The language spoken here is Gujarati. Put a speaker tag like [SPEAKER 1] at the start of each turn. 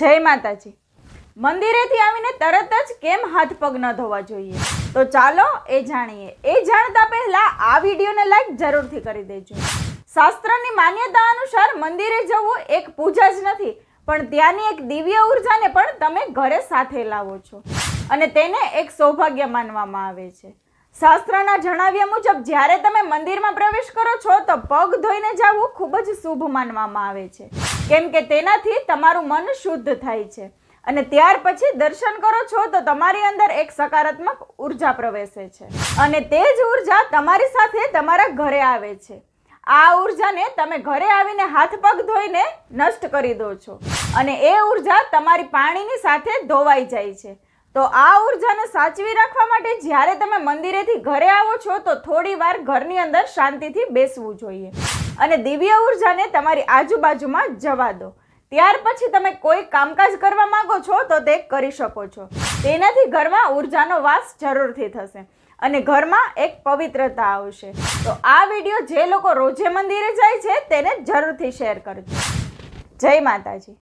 [SPEAKER 1] જય માતાજી. મંદિરેથી આવીને તરત જ કેમ હાથ પગ ન ધોવા જોઈએ? તો ચાલો એ જાણીએ. એ જાણતા પહેલા આ વિડીયોને લાઈક જરૂરથી કરી દેજો. શાસ્ત્રની માન્યતા અનુસાર મંદિરે જવું એક પૂજા જ નથી, પણ ત્યાંની એક દિવ્ય ઉર્જાને પણ તમે ઘરે સાથે લાવો છો. અને તેને એક સૌભાગ્ય માનવામાં આવે છે. શાસ્ત્રના જણાવ્યા મુજબ, જ્યારે તમે મંદિરમાં પ્રવેશ કરો છો, તો પગ ધોઈને જવું ખૂબ જ શુભ માનવામાં આવે છે. કેમ કે તેનાથી તમારું મન શુદ્ધ થાય છે. અને ત્યાર પછી દર્શન કરો છો, તો તમારી અંદર એક સકારાત્મક ઊર્જા પ્રવેશે છે. અને તે જ ઊર્જા તમારી સાથે તમારા ઘરે આવે છે. આ ઉર્જાને તમે ઘરે આવીને હાથ પગ ધોઈને નષ્ટ કરી દો છો. અને એ ઊર્જા તમારી પાણીની સાથે ધોવાઈ જાય છે. તો આ ઉર્જાને સાચવી રાખવા માટે જ્યારે તમે મંદિરેથી ઘરે આવો છો, તો થોડી વાર ઘરની અંદર શાંતિથી બેસવું જોઈએ. અને દિવ્ય ઉર્જાને તમારી આજુબાજુમાં જવા દો. ત્યાર પછી તમે કોઈ કામકાજ કરવા માંગો છો, તો તે કરી શકો છો. તેનાથી ઘરમાં ઉર્જાનો વાસ જરૂરથી થશે અને ઘરમાં એક પવિત્રતા આવશે. તો આ વીડિયો જે લોકો રોજે મંદિરે જાય છે, તેને જરૂરથી શેર કરજો. જય માતાજી.